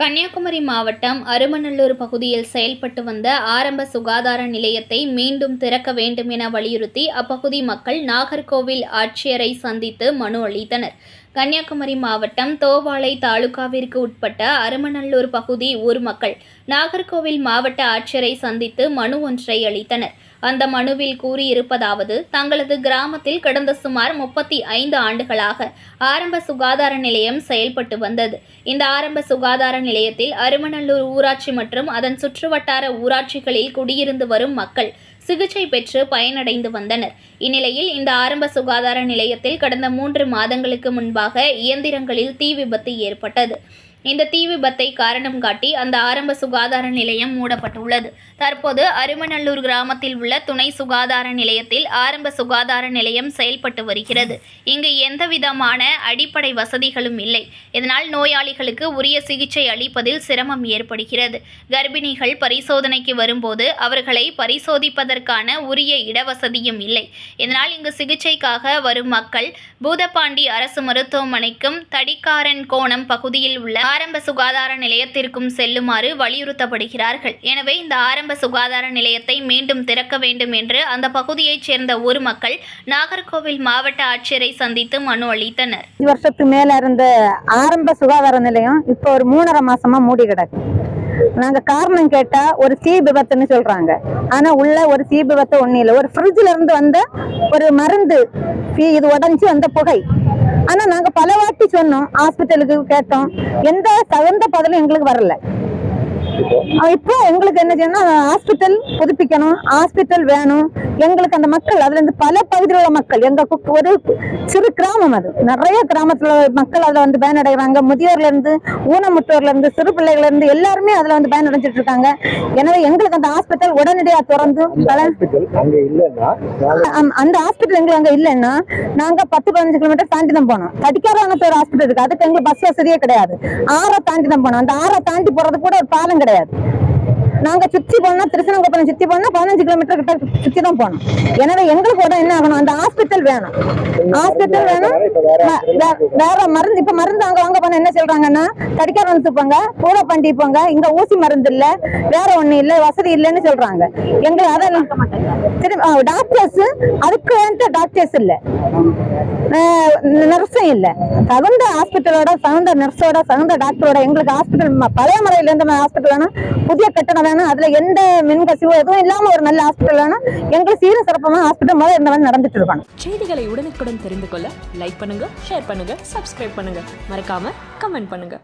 கன்னியாகுமரி மாவட்டம் அருமநல்லூர் பகுதியில் செயல்பட்டு வந்த ஆரம்ப சுகாதார நிலையத்தை மீண்டும் திறக்க வேண்டும் என வலியுறுத்தி அப்பகுதி மக்கள் நாகர்கோவில் ஆட்சியரை சந்தித்து மனு அளித்தனர். கன்னியாகுமரி மாவட்டம் தோவாளை தாலுகாவிற்கு உட்பட்ட அருமநல்லூர் பகுதி ஊர் மக்கள் நாகர்கோவில் மாவட்ட ஆட்சியரை சந்தித்து மனு ஒன்றை அளித்தனர். அந்த மனுவில் கூறியிருப்பதாவது தங்களது கிராமத்தில் கடந்த சுமார் முப்பத்தி ஐந்து ஆண்டுகளாக ஆரம்ப சுகாதார நிலையம் செயல்பட்டு வந்தது. இந்த ஆரம்ப சுகாதார நிலையத்தில் அருமநல்லூர் ஊராட்சி மற்றும் அதன் சுற்றுவட்டார ஊராட்சிகளில் குடியிருந்து வரும் மக்கள் சிகிச்சை பெற்று பயனடைந்து வந்தனர். இந்நிலையில் இந்த ஆரம்ப சுகாதார நிலையத்தில் கடந்த மூன்று மாதங்களுக்கு முன்பாக இயந்திரங்களில் தீ விபத்து ஏற்பட்டது. இந்த தீ விபத்தை காரணம் காட்டி அந்த ஆரம்ப சுகாதார நிலையம் மூடப்பட்டுள்ளது. தற்போது அருமநல்லூர் கிராமத்தில் உள்ள துணை சுகாதார நிலையத்தில் ஆரம்ப சுகாதார நிலையம் செயல்பட்டு வருகிறது. இங்கு எந்தவிதமான அடிப்படை வசதிகளும் இல்லை. இதனால் நோயாளிகளுக்கு உரிய சிகிச்சை அளிப்பதில் சிரமம் ஏற்படுகிறது. கர்ப்பிணிகள் பரிசோதனைக்கு வரும்போது அவர்களை பரிசோதிப்பதற்கான உரிய இடவசதியும் இல்லை. இதனால் இங்கு சிகிச்சைக்காக வரும் மக்கள் பூதப்பாண்டி அரசு மருத்துவமனைக்கும் தடிக்காரன் கோணம் பகுதியில் உள்ள ஆரம்ப சுகாதார நிலையத்திற்கும் செல்லுமாறு வலியுறுத்தப்படுகிறார்கள். எனவே இந்த ஆரம்ப சுகாதார நிலையத்தை மீண்டும் திறக்க வேண்டும் என்று அந்த பகுதியைச் சேர்ந்த ஊர் மக்கள் நாகர்கோவில் மாவட்ட ஆட்சியரை சந்தித்து மனு அளித்தனர். வருஷத்துக்கு மேல இருந்த ஆரம்ப சுகாதார நிலையம் இப்போ ஒரு மூணரை மாசமா மூடி கிடக்கு. நாங்க காரணம் கேட்டா ஒரு தீ விபத்துன்னு சொல்றாங்க. ஆனா உள்ள ஒரு தீ விபத்து ஒண்ணு இல்லை. ஒரு ஃப்ரிட்ஜ்ல இருந்து வந்த ஒரு மருந்து இது உடஞ்சி வந்த புகை. ஆனா நாங்க பல வாட்டி சொன்னோம் ஹாஸ்பிட்டலுக்கு கேட்டோம். எந்த தகுந்த பதிலும் எங்களுக்கு வரல. இப்போ எங்களுக்கு என்ன செய்யணும் ஹாஸ்பிட்டல் புதுப்பிக்கணும் ஹாஸ்பிட்டல் வேணும். எங்களுக்கு அந்த மக்கள் அதுல இருந்து பல பகுதியில் உள்ள மக்கள் எங்க ஒரு சிறு கிராமம் அது. நிறைய கிராமத்துல மக்கள் அதுல வந்து பயனடைகிறாங்க முதியோர்ல இருந்து ஊனமுற்றோர்ல இருந்து சிறு பிள்ளைகள்ல இருந்து எல்லாருமே அதுல வந்து பயனடைஞ்சிட்டு இருக்காங்க. எனவே எங்களுக்கு அந்த ஹாஸ்பிட்டல் உடனடியாக திறந்து அந்த ஹாஸ்பிட்டல் எங்களுக்கு அங்க இல்லைன்னா நாங்க பத்து பதினஞ்சு கிலோமீட்டர் தாண்டி தான் போனோம். தடிக்காரவங்க ஒரு ஹாஸ்பிட்டல் இருக்கு. அதுக்கு எங்களுக்கு பஸ் வசதியே கிடையாது. ஆறை தாண்டி தான் போனோம். அந்த ஆறை தாண்டி போறது கூட ஒரு பாலம் கிடையாது. நாங்க சுத்தி போனா திருச்சனங்குப்பம் சுத்தி போனா பதினஞ்சு கிலோமீட்டர் கிட்ட சுத்தி தான் போனோம். எனவே எங்களுக்கு கூட என்ன ஆகணும்? அந்த ஹாஸ்பிட்டல் வேணும். ஹாஸ்பிட்டல் வேணும். வேற மருந்து இப்ப மருந்து அங்க வாங்க போனா என்ன சொல்றாங்கன்னா தடிக்காரன் போங்க பூரப்பாண்டி போங்க இங்க ஊசி மருந்து இல்ல வேற ஒண்ணு இல்ல வசதி இல்லைன்னு சொல்றாங்க. எங்க அதெல்லாம் டாக்டர்ஸ் அதுக்கு வந்து டாக்டர்ஸ் இல்ல. நர்ஸும் இல்ல. தகுந்த ஹாஸ்பிட்டலோட தகுந்த நர்ஸோட தகுந்த டாக்டரோட எங்களுக்கு ஹாஸ்பிட்டல் பழைய முறையில இருந்த ஹாஸ்பிட்டல் வேணும் புதிய கட்டணம் வேணும் அதுல எந்த மின்கசிவோ எதுவும் இல்லாம ஒரு நல்ல ஹாஸ்பிட்டல் எங்களுக்கு சீர சிறப்பமான ஹாஸ்பிட்டல் மாதிரி இந்த மாதிரி நடந்துட்டு இருக்காங்க. செய்திகளை உடனுக்குடன் தெரிந்து கொள்ள லைக் பண்ணுங்க ஷேர் பண்ணுங்க சப்ஸ்கிரைப் பண்ணுங்க. மறக்காம கமெண்ட் பண்ணுங்க.